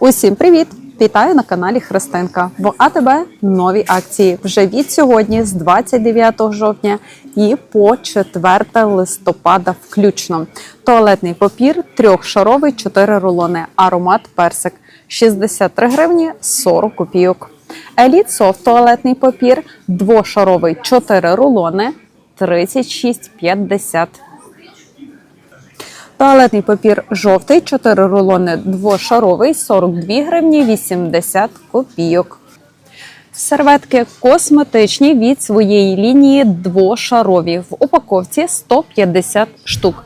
Усім привіт! Вітаю на каналі Христинка. В АТБ нові акції вже від сьогодні, з 29 жовтня і по 4 листопада включно. Туалетний папір трьохшаровий, 4 рулони, аромат персик 63 гривні 40 копійок. Еліт софт туалетний папір двошаровий, 4 рулони 36,50. Туалетний папір жовтий, 4 рулони двошаровий, 42 гривні 80 копійок. Серветки косметичні від своєї лінії двошарові. В упаковці 150 штук.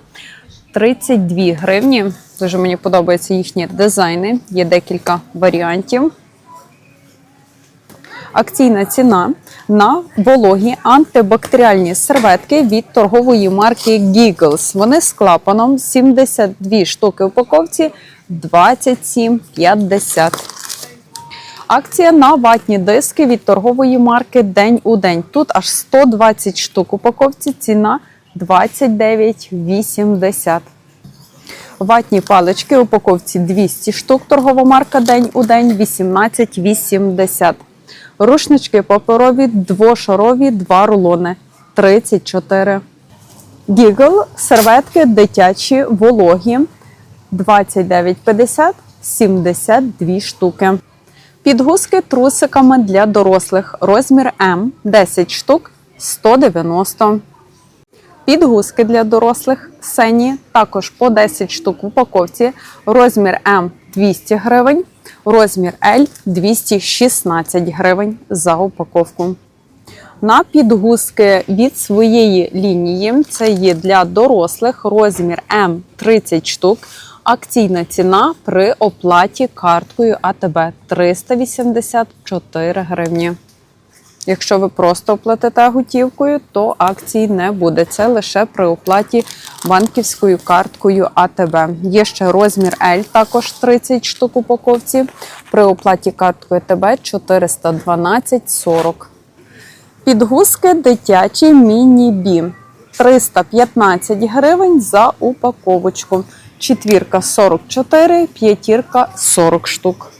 32 гривні. Дуже мені подобаються їхні дизайни. Є декілька варіантів. Акційна ціна на вологі антибактеріальні серветки від торгової марки Giggles. Вони з клапаном 72 штуки упаковці 27,50. Акція на ватні диски від торгової марки День у день. Тут аж 120 штук упаковці, ціна 29,80. Ватні палички упаковці 200 штук. Торгова марка День у день 18,80. Рушнички паперові двошарові, два рулони 34. Гігл, серветки дитячі, вологі 29,50, 72 штуки. Підгузки трусиками для дорослих. Розмір М 10 штук 190. Підгузки для дорослих сені також по 10 штук в упаковці. Розмір М 200 гривень, розмір L 216 гривень за упаковку. На підгузки від своєї лінії це є для дорослих розмір М 30 штук. Акційна ціна при оплаті карткою АТБ 384 гривні. Якщо ви просто оплатите готівкою, то акції не буде. Це лише при оплаті банківською карткою АТБ. Є ще розмір L, також 30 штук упаковці. При оплаті карткою АТБ 412,40. Підгузки дитячі міні-бі. 315 гривень за упаковочку. Четвірка 44, п'ятірка 40 штук.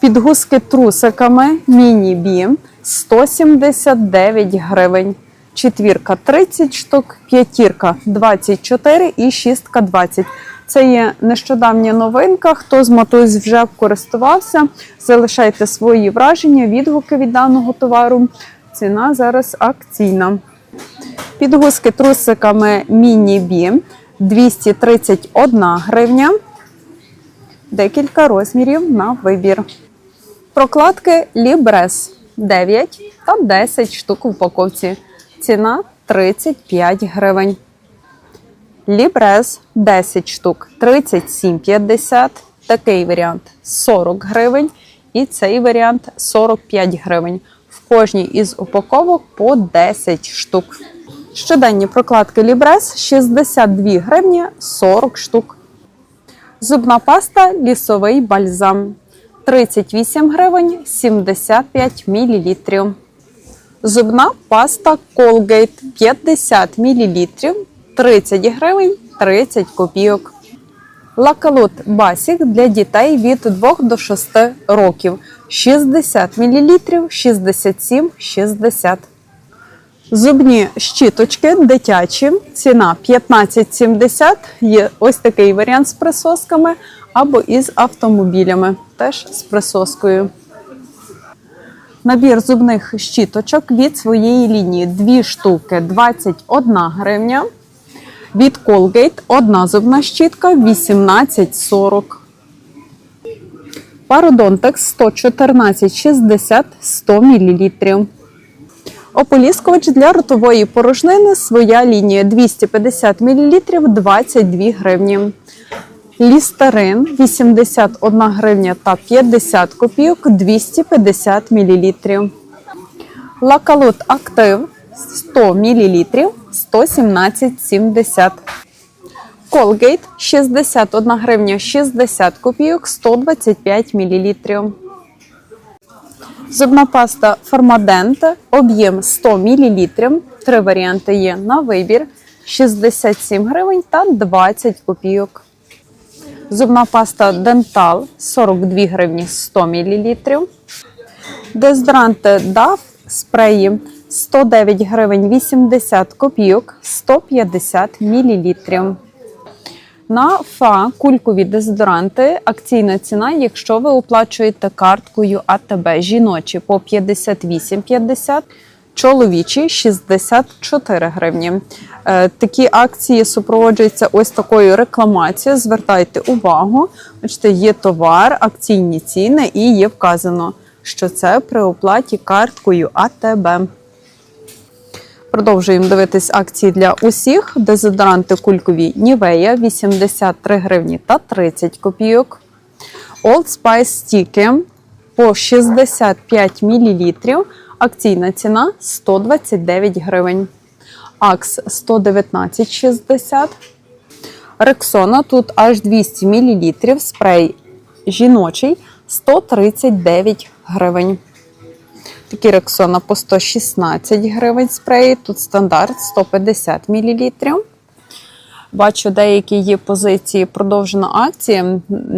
Підгузки трусиками міні-бі 179 гривень. Четвірка 30 штук, п'ятірка 24 і шістка 20. Це є нещодавня новинка. Хто з матусь вже користувався, залишайте свої враження, відгуки від даного товару. Ціна зараз акційна. Підгузки трусиками міні-бі 231 гривня. Декілька розмірів на вибір. Прокладки Лібрес 9 та 10 штук в упаковці. Ціна 35 гривень. Лібрес 10 штук 37,50. Такий варіант 40 гривень. І цей варіант 45 гривень. В кожній із упаковок по 10 штук. Щоденні прокладки Лібрес 62 гривні 40 штук. Зубна паста лісовий бальзам 38 гривень 75 мл. Зубна паста Colgate 50 мл 30 гривень 30 копійок. Лакалут Басік для дітей від 2 до 6 років 60 мл 67,60. Зубні щіточки дитячі. Ціна 15,70. Є ось такий варіант з присосками або із автомобілями, теж з присоскою. Набір зубних щіточок від своєї лінії. Дві штуки 21 гривня. Від Colgate одна зубна щітка 18,40. Пародонтекс 114,60 100 мл. Ополіскувач для ротової порожнини своя лінія 250 мл 22 гривні. Лістерин 81 гривня та 50 копійок 250 мл. Лакалут Актив 100 мл 117,70. Колгейт 61 гривня 60 копійок 125 мл. Зубна паста Формадент, об'єм 100 мл. Три варіанти є на вибір: 67 гривень та 20 копійок. Зубна паста Dental 42 гривні 100 мл. Дезодоранти DAF спреї 109 гривень 80 копійок 150 мл. На ФА кулькові дезодоранти акційна ціна, якщо ви оплачуєте карткою АТБ жіночі по 58,50, чоловічі 64 гривні. Е, Такі акції супроводжуються ось такою рекламацією. Звертайте увагу, бачите, є товар, акційні ціни і є вказано, що це при оплаті карткою АТБ. Продовжуємо дивитись акції для усіх. Дезодоранти кулькові Нівея 83 гривні та 30 копійок. Old Spice стіки по 65 мл. Акційна ціна 129 гривень. Акс 119,60. Рексона тут аж 200 мл. Спрей жіночий 139 гривень. Такі Рексона по 116 гривень спреї. Тут стандарт 150 мл. Бачу, деякі є позиції продовжена акції.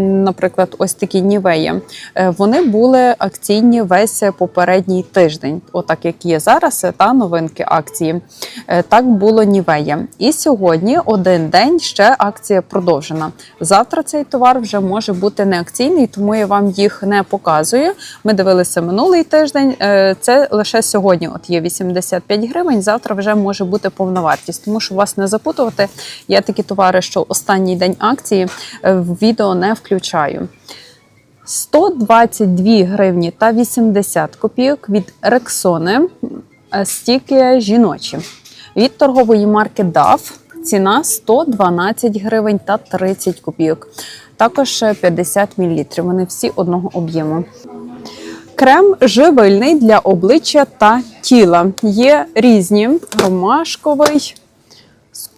Наприклад, ось такі нівеї. Е, Вони були акційні весь попередній тиждень, отак як є зараз, е, та новинки акції. Е, Так було нівея. І сьогодні один день ще акція продовжена. Завтра цей товар вже може бути не акційний, тому я вам їх не показую. Ми дивилися минулий тиждень. Це лише сьогодні. От є 85 гривень. Завтра вже може бути повна вартість. Тому що вас не запутувати. Є такі товари, що останній день акції е, в відео не включаю. 122 гривні та 80 копійок від Рексони е, стіки жіночі. Від торгової марки DAF ціна 112 гривень та 30 копійок. Також е, 50 мл. Вони всі одного об'єму. Крем живильний для обличчя та тіла. Є різні: ромашковий,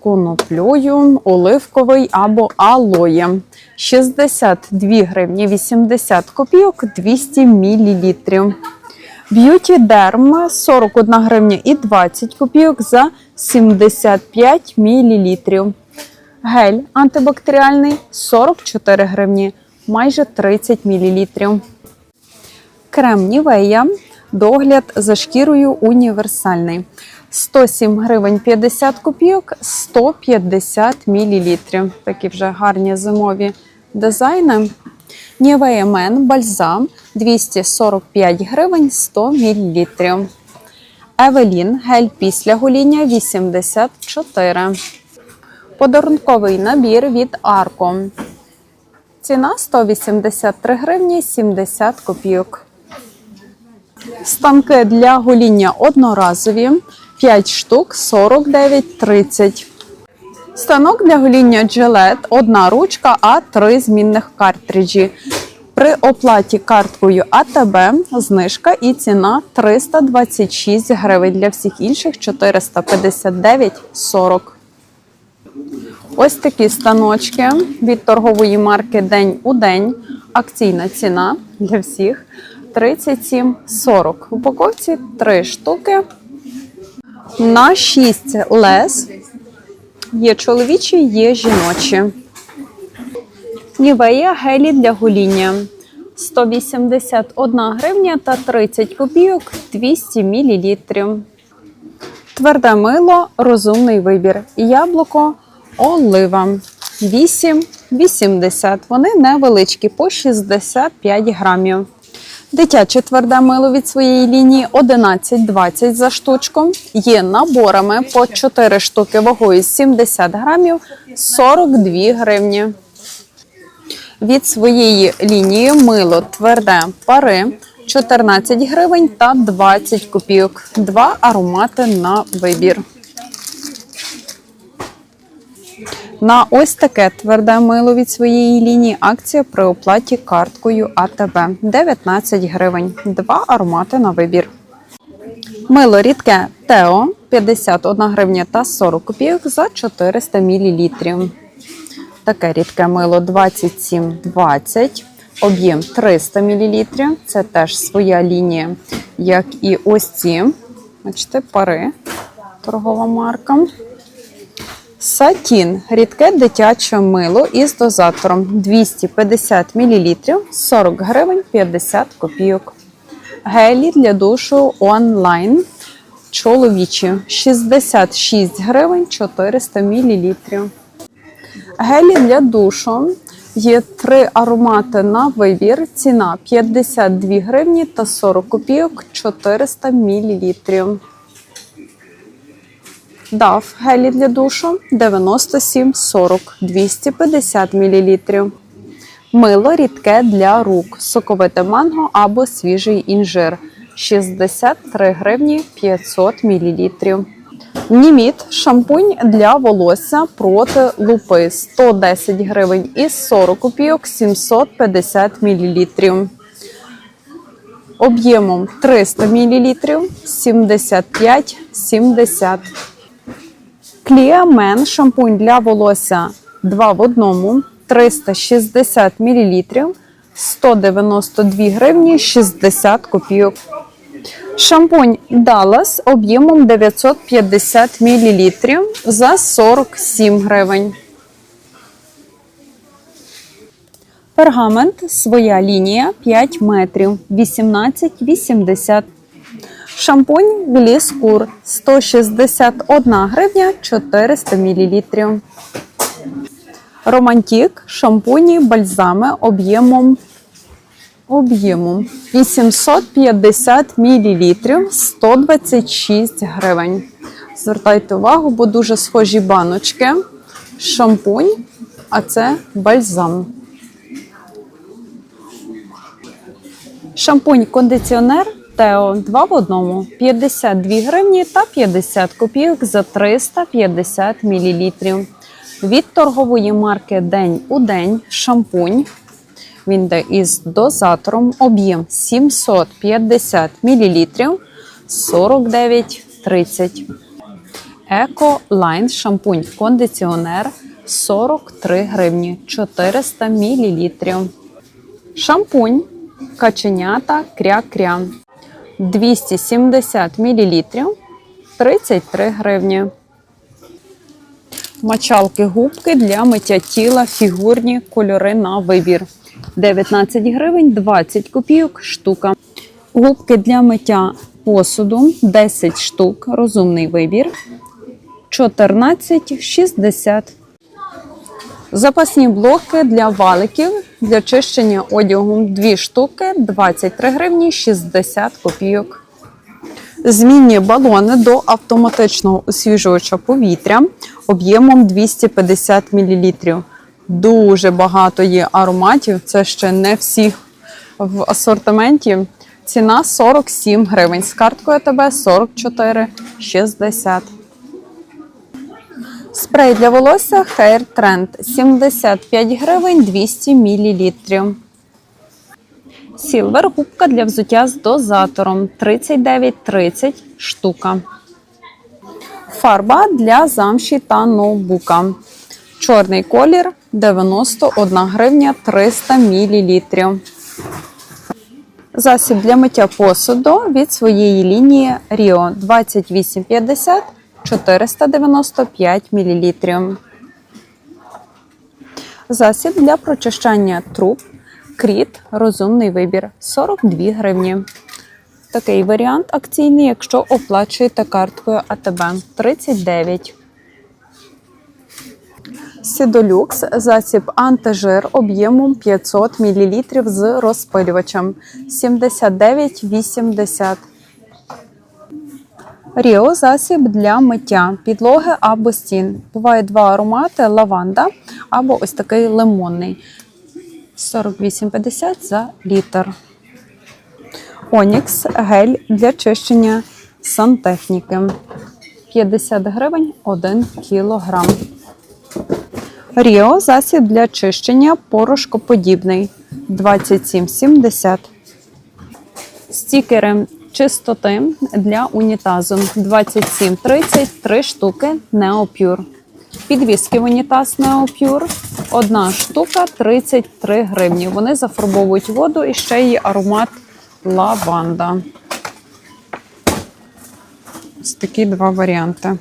коноплею, оливковий або алоє. 62 гривні 80 копійок 200 мл. Б'юті Дерм 41 гривня і 20 копійок за 75 мл. Гель антибактеріальний 44 гривні, майже 30 мл. Крем Нівея, догляд за шкірою універсальний. 107 гривень 50 копійок, 150 мл. Такі вже гарні зимові дизайни. Нівея Мен бальзам 245 гривень 100 мл. Евелін гель після гоління 84. Подарунковий набір від Арко. Ціна 183 гривні 70 копійок. Станки для гоління одноразові 5 штук 49,30. Станок для гоління Gillette – одна ручка, а три змінних картриджі. При оплаті карткою АТБ знижка і ціна 326 гривень. Для всіх інших 459,40. Ось такі станочки від торгової марки День у день. Акційна ціна для всіх 37,40. В упаковці 3 штуки. На 6 лес. Є чоловічі, є жіночі. Нівея гелі для гоління. 181 гривня та 30 копійок 200 мл. Тверде мило, розумний вибір. Яблуко, олива. 8,80. Вони невеличкі, по 65 грамів. Дитяче тверде мило від своєї лінії 11,20 за штучку. Є наборами по 4 штуки вагою 70 грамів 42 гривні. Від своєї лінії мило тверде пари 14 гривень та 20 копійок. Два аромати на вибір. На ось таке тверде мило від своєї лінії акція при оплаті карткою АТБ 19 гривень. Два аромати на вибір. Мило рідке Тео 51 гривня та 40 копійок за 400 мл. Таке рідке мило 27,20, об'єм 300 мл. Це теж своя лінія, як і ось ці. Бачите, пари, торгова марка. Сатін рідке дитяче мило із дозатором 250 мл 40 гривень 50 копійок. Гелі для душу онлайн чоловічі 66 гривень 400 мл. Гелі для душу є три аромати на вибір. Ціна 52 гривні та 40 копійок 400 мл. Дав гелі для душу 97,40 250 мл. Мило рідке для рук, соковите манго або свіжий інжир 63 гривні 500 мл. Німіт шампунь для волосся проти лупи 110 гривень і 40 копійок 750 мл. Об'ємом 300 мл 75-70 Кліамен шампунь для волосся 2 в одному 360 мл 192 гривні 60 копійок. Шампунь Dallas об'ємом 950 мл за 47 гривень. Пергамент своя лінія 5 метрів 18,80. Шампунь Гліскур 161 гривня 400 мл. Романтік шампуні бальзами об'ємом об'ємом 850 мл 126 гривень. Звертайте увагу, бо дуже схожі баночки. Шампунь, а це бальзам. Шампунь кондиціонер Тео 2 в одному 52 гривні та 50 копійок за 350 мл. Від торгової марки День у день шампунь. Він йде із дозатором об'єм 750 мл 49,30. Еко Лайн шампунь кондиціонер 43 гривні 400 мл. Шампунь каченята кря-кря 270 мл 33 гривні. Мочалки губки для миття тіла фігурні кольори на вибір. 19 гривень 20 копійок штука. Губки для миття посуду 10 штук. Розумний вибір. 14,60. Запасні блоки для валиків для чищення одягу 2 штуки 23 гривні 60 копійок. Змінні балони до автоматичного освіжувача повітря об'ємом 250 мл. Дуже багато є ароматів, це ще не всі в асортименті. Ціна 47 гривень. З карткою АТБ 44,60. Спрей для волосся Hair Trend 75 гривень 200 мл. Сілвер губка для взуття з дозатором 39,30 штука. Фарба для замші та ноутбука. Чорний колір 91 гривня 300 мл. Засіб для миття посуду від своєї лінії Rio 2850 495 мл. Засіб для прочищання труб Кріт розумний вибір 42 гривні. Такий варіант акційний, якщо оплачуєте карткою АТБ 39. Сідолюкс засіб антижир об'ємом 500 мл з розпилювачем 79,80. Ріо засіб для миття підлоги або стін. Буває два аромати: лаванда або ось такий лимонний. 48,50 за літр. Онікс гель для чищення сантехніки. 50 гривень 1 кілограм. Ріо засіб для чищення порошкоподібний 27,70. Стікери чистоти для унітазу 27,30 3 штуки Неопюр. Підвіски в унітаз Неопюр. Одна штука 33 гривні. Вони зафарбовують воду і ще є аромат лаванда. Ось такі два варіанти.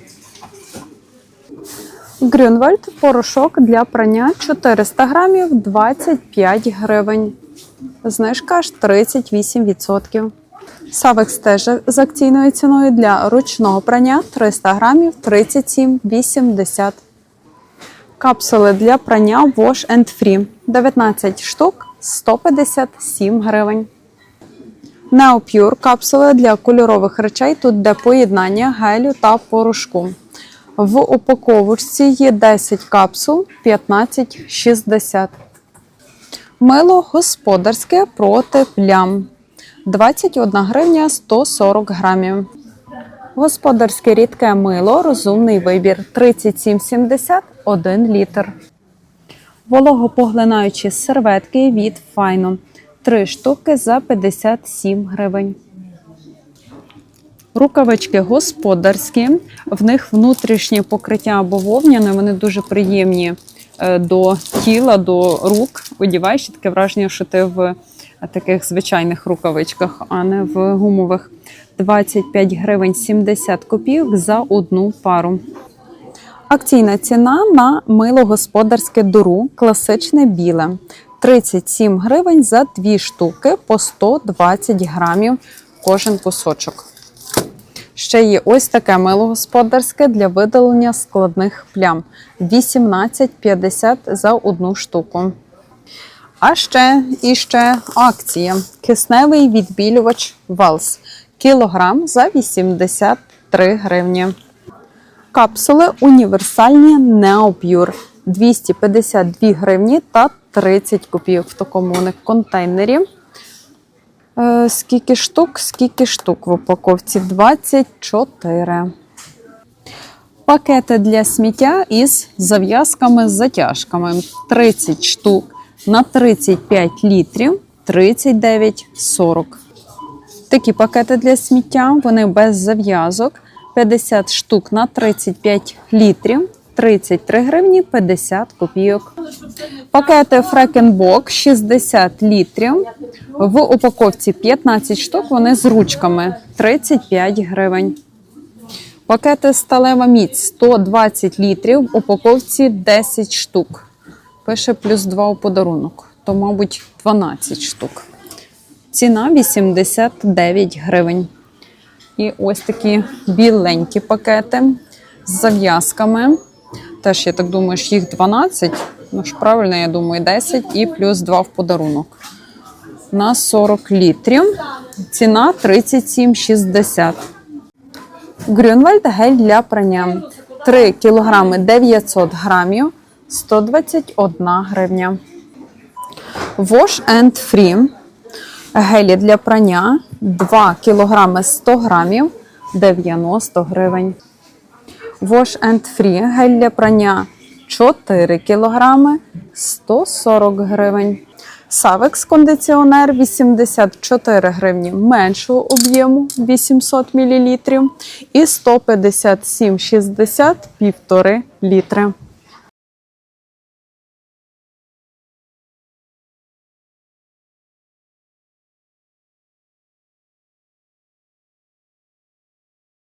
Грюнвальд порошок для прання 400 грамів 25 гривень. Знижка аж 38%. Савекс теж з акційною ціною для ручного прання 300 грамів 37,80. Капсули для прання Wash and Free 19 штук 157 гривень. Neopure капсули для кольорових речей. Тут де поєднання гелю та порошку. В упаковочці є 10 капсул 15,60. Мило господарське проти плям 21 гривня 140 грамів. Господарське рідке мило розумний вибір 37,70 1 літр. Вологопоглинаючі серветки від Файно 3 штуки за 57 гривень. Рукавички господарські, в них внутрішнє покриття або вовняне, вони дуже приємні е, до тіла, до рук. Одіваєш таке враження, що ти в таких звичайних рукавичках, а не в гумових. 25 гривень 70 копійок за одну пару. Акційна ціна на мило господарське дуру, класичне біле. 37 гривень за дві штуки по 120 грамів кожен кусочок. Ще є ось таке мило господарське для видалення складних плям. 18,50 за одну штуку. А ще і ще акція. Кисневий відбілювач Валс. Кілограм за 83 гривні. Капсули універсальні Neopure 252 гривні та 30 копійок в такому у них контейнері. Е, скільки штук? Скільки штук в упаковці? 24. Пакети для сміття із зав'язками з затяжками. 30 штук на 35 літрів 39,40. Такі пакети для сміття, вони без зав'язок. 50 штук на 35 літрів, 33 гривні 50 копійок. Пакети Фрекенбок 60 літрів. В упаковці 15 штук, вони з ручками 35 гривень. Пакети сталева міць 120 літрів, в упаковці 10 штук. Пише плюс 2 у подарунок, то, мабуть, 12 штук. Ціна 89 гривень. І ось такі біленькі пакети з зав'язками. Теж, я так думаю, що їх 12. Ну ж правильно, я думаю, 10 і плюс 2 в подарунок. На 40 літрів. Ціна 37,60. Грюнвальд гель для прання. 3 кг 900 грамів 121 гривня. Wash and Free. Гелі для прання 2 кг 100 грамів 90 гривень. Wash and Free гель для прання 4 кг 140 гривень. Савекс кондиціонер 84 гривні меншого об'єму 800 мл і 157,60 1,5 літри.